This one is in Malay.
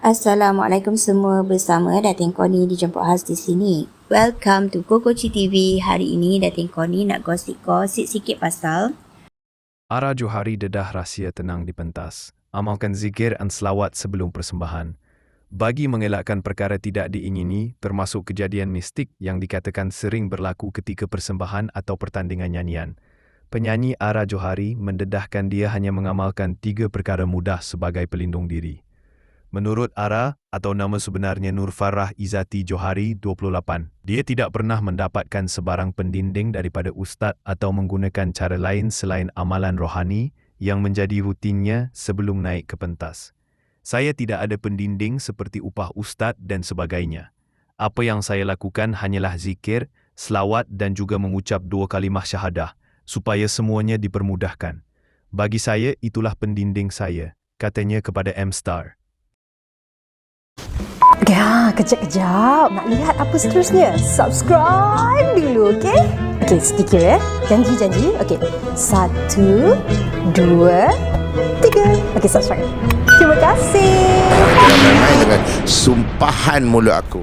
Assalamualaikum semua bersama Datin Koni dijemput khas di sini. Welcome to Kokochi TV. Hari ini Datin Koni nak gosip-gosip sikit pasal Ara Johari dedah rahsia tenang di pentas. Amalkan zikir dan selawat sebelum persembahan. Bagi mengelakkan perkara tidak diingini, termasuk kejadian mistik yang dikatakan sering berlaku ketika persembahan atau pertandingan nyanyian. Penyanyi Ara Johari mendedahkan dia hanya mengamalkan tiga perkara mudah sebagai pelindung diri. Menurut Ara, atau nama sebenarnya Nur Farah Izati Johari, 28, dia tidak pernah mendapatkan sebarang pendinding daripada ustaz atau menggunakan cara lain selain amalan rohani yang menjadi rutinnya sebelum naik ke pentas. Saya tidak ada pendinding seperti upah ustaz dan sebagainya. Apa yang saya lakukan hanyalah zikir, selawat dan juga mengucap dua kalimah syahadah supaya semuanya dipermudahkan. Bagi saya, itulah pendinding saya, katanya kepada M-Star. Ya, kejap-kejap. Nak lihat apa seterusnya? Subscribe dulu, okey? Okey, sedikit ya. Janji-janji. Okey. Satu, dua, tiga. Okey, subscribe. Terima kasih. Dengan sumpahan mulut aku.